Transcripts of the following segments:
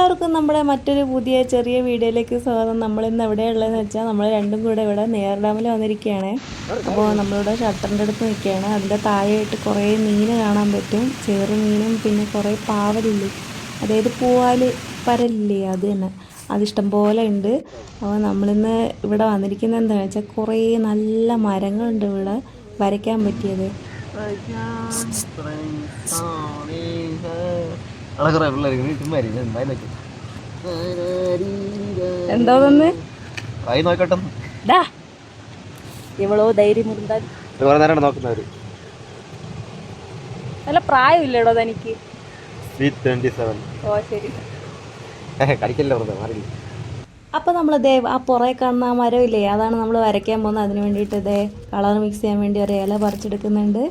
എല്ലാവർക്കും നമ്മുടെ മറ്റൊരു പുതിയ ചെറിയ വീഡിയോയിലേക്ക് സ്വാഗതം. നമ്മൾ നമ്മളിന്ന് എവിടെയുള്ളതെന്ന് വെച്ചാൽ നമ്മൾ രണ്ടും കൂടെ ഇവിടെ നെയർ ഡാമിൽ വന്നിരിക്കുകയാണ്. അപ്പോൾ നമ്മളിവിടെ ഷട്ടറിന്റെ അടുത്ത് നിൽക്കുകയാണ്. അതിന്റെ താഴെയായിട്ട് കുറേ മീൻ കാണാൻ പറ്റും. ചെറു മീനും പിന്നെ കുറേ പാവലില്ലേ? അതായത് പൂവാൽ പരലില്ലേ? അത് തന്നെ. അതിഷ്ടം പോലെ ഉണ്ട്. അപ്പോൾ നമ്മളിന്ന് ഇവിടെ വന്നിരിക്കുന്നത് എന്താണെന്ന് വെച്ചാൽ കുറേ നല്ല മരങ്ങളുണ്ട് ഇവിടെ വരയ്ക്കാൻ പറ്റിയത്. പിള്ളേർക്ക് എന്തായാലും എന്തോന്ന് ആയി നോക്കട്ടെ. ഡാ കുറെ നേരം നല്ല പ്രായമില്ലടോ തനിക്ക്? ഓ ശരി. കടിക്കല്ലേ വെറുതെ മാറി അപ്പോൾ നമ്മൾ ദേ ആ പുറ കാണുന്ന ആ മരമില്ലേ അതാണ് നമ്മൾ വരയ്ക്കാൻ പോകുന്നത്. അതിന് വേണ്ടിയിട്ട് ദേ കളർ മിക്സ് ചെയ്യാൻ വേണ്ടി ഒരു ഇല പറിച്ചെടുക്കുന്നുണ്ട്.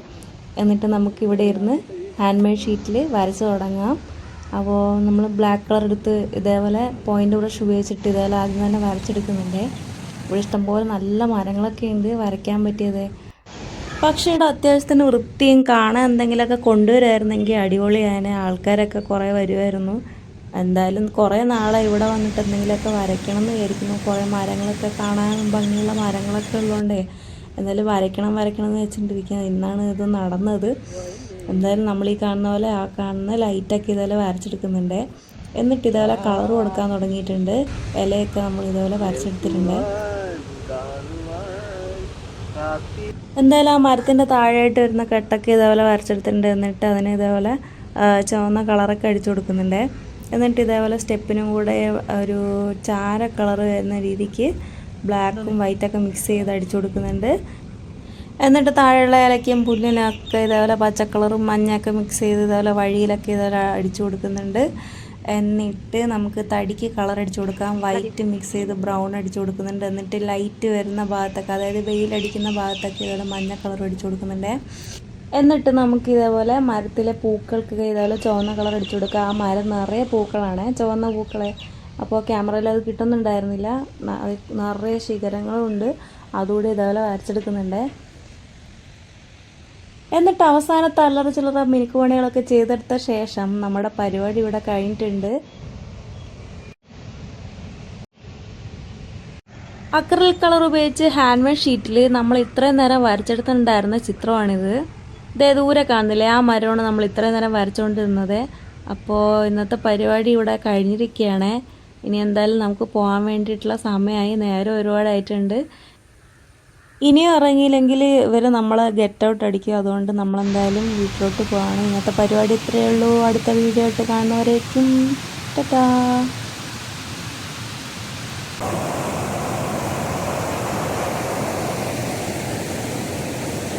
എന്നിട്ട് നമുക്ക് ഇവിടെ ഇരുന്ന് ഹാൻഡ് മെയ്ഡ് ഷീറ്റിൽ വരച്ച് തുടങ്ങാം. അപ്പോൾ നമ്മൾ ബ്ലാക്ക് കളർ എടുത്ത് ഇതേപോലെ പോയിന്റ് ബ്രഷ് ഉപയോഗിച്ചിട്ട് ഇതേപോലെ ആദ്യം തന്നെ വരച്ചെടുക്കുന്നുണ്ട്. ഇവിടെ ഇഷ്ടംപോലെ നല്ല മരങ്ങളൊക്കെ ഉണ്ട് വരയ്ക്കാൻ പറ്റിയത്. പക്ഷേ ഇവിടെ അത്യാവശ്യത്തിന് വൃത്തിയും കാണാൻ എന്തെങ്കിലുമൊക്കെ കൊണ്ടുവരായിരുന്നെങ്കിൽ അടിപൊളിയാണ് ആൾക്കാരൊക്കെ കുറേ വരുമായിരുന്നു. എന്തായാലും കുറേ നാളെ ഇവിടെ വന്നിട്ട് എന്തെങ്കിലുമൊക്കെ വരയ്ക്കണം എന്ന് വിചാരിക്കുന്നു. കുറേ മരങ്ങളൊക്കെ കാണാൻ ഭംഗിയുള്ള മരങ്ങളൊക്കെ ഉള്ളതുകൊണ്ടേ. എന്തായാലും വരയ്ക്കണം വരയ്ക്കണം എന്ന് വെച്ചിട്ടിരിക്കുന്നത് ഇന്നാണ് ഇത് നടന്നത്. എന്തായാലും നമ്മൾ ഈ കാണുന്ന പോലെ ആ കാണുന്ന ലൈറ്റൊക്കെ ഇതുപോലെ വരച്ചെടുക്കുന്നുണ്ട്. എന്നിട്ട് ഇതേപോലെ കളർ കൊടുക്കാൻ തുടങ്ങിയിട്ടുണ്ട്. ഇലയൊക്കെ നമ്മൾ ഇതേപോലെ വരച്ചെടുത്തിട്ടുണ്ട്. എന്തായാലും ആ മരത്തിന്റെ താഴെയായിട്ട് വരുന്ന കെട്ടൊക്കെ ഇതേപോലെ വരച്ചെടുത്തിട്ടുണ്ട്. എന്നിട്ട് അതിന് ഇതേപോലെ ചുവന്ന കളറൊക്കെ അടിച്ചു കൊടുക്കുന്നുണ്ട്. എന്നിട്ട് ഇതേപോലെ സ്റ്റെപ്പിനും കൂടെ ഒരു ചാര കളർ വരുന്ന രീതിക്ക് ബ്ലാക്കും വൈറ്റൊക്കെ മിക്സ് ചെയ്ത് അടിച്ചു കൊടുക്കുന്നുണ്ട്. എന്നിട്ട് താഴെയുള്ള ഇലക്കും പുല്ലിനൊക്കെ ഇതേപോലെ പച്ചക്കളറും മഞ്ഞൊക്കെ മിക്സ് ചെയ്ത് ഇതേപോലെ വഴിയിലൊക്കെ ഇതേപോലെ അടിച്ചു കൊടുക്കുന്നുണ്ട്. എന്നിട്ട് നമുക്ക് തടിക്ക് കളർ അടിച്ചു കൊടുക്കാം. വൈറ്റ് മിക്സ് ചെയ്ത് ബ്രൗൺ അടിച്ചു കൊടുക്കുന്നുണ്ട്. എന്നിട്ട് ലൈറ്റ് വരുന്ന ഭാഗത്തൊക്കെ അതായത് വെയിലടിക്കുന്ന ഭാഗത്തൊക്കെ ഇതേപോലെ മഞ്ഞ കളർ അടിച്ചു കൊടുക്കുന്നുണ്ട്. എന്നിട്ട് നമുക്ക് ഇതേപോലെ മരത്തിലെ പൂക്കൾക്ക് ഇതേപോലെ ചുവന്ന കളർ അടിച്ചു കൊടുക്കുക ആ മരം നിറയെ പൂക്കളാണ്. ചുവന്ന പൂക്കളെ അപ്പോൾ ക്യാമറയിൽ അത് കിട്ടുന്നുണ്ടായിരുന്നില്ല. നിറയെ ശിഖരങ്ങളുണ്ട്. അതുകൂടി ഇതേപോലെ വരച്ചെടുക്കുന്നുണ്ട്. എന്നിട്ട് അവസാനത്തെ അല്ലറ ചില്ലറ മിനുക്ക് പണികളൊക്കെ ചെയ്തെടുത്ത ശേഷം നമ്മുടെ പരിപാടി ഇവിടെ കഴിഞ്ഞിട്ടുണ്ട്. അക്രിൽ കളർ ഉപയോഗിച്ച് ഹാൻഡ് മെയ്ഡ് ഷീറ്റിൽ നമ്മൾ ഇത്രയും നേരം വരച്ചെടുത്തിട്ടുണ്ടായിരുന്ന ചിത്രമാണിത്. ഇതേ ദൂരെ കാണുന്നില്ലേ? ആ മരമാണ് നമ്മൾ ഇത്രയും നേരം വരച്ചുകൊണ്ടിരുന്നത്. അപ്പോൾ ഇന്നത്തെ പരിപാടി ഇവിടെ കഴിഞ്ഞിരിക്കുകയാണ്. ഇനി എന്തായാലും നമുക്ക് പോകാൻ വേണ്ടിയിട്ടുള്ള സമയമായി. നേരം ഒരുപാടായിട്ടുണ്ട്. ഇനിയും ഇറങ്ങിയില്ലെങ്കിൽ ഇവർ നമ്മളെ ഗെറ്റ് ഔട്ട് അടിക്കും. അതുകൊണ്ട് നമ്മളെന്തായാലും വീട്ടിലോട്ട് പോവാണ്. ഇന്നത്തെ പരിപാടി ഇത്രയേ ഉള്ളൂ. അടുത്ത വീഡിയോ ആയിട്ട് കാണുന്നവരേക്കും ടാറ്റാ.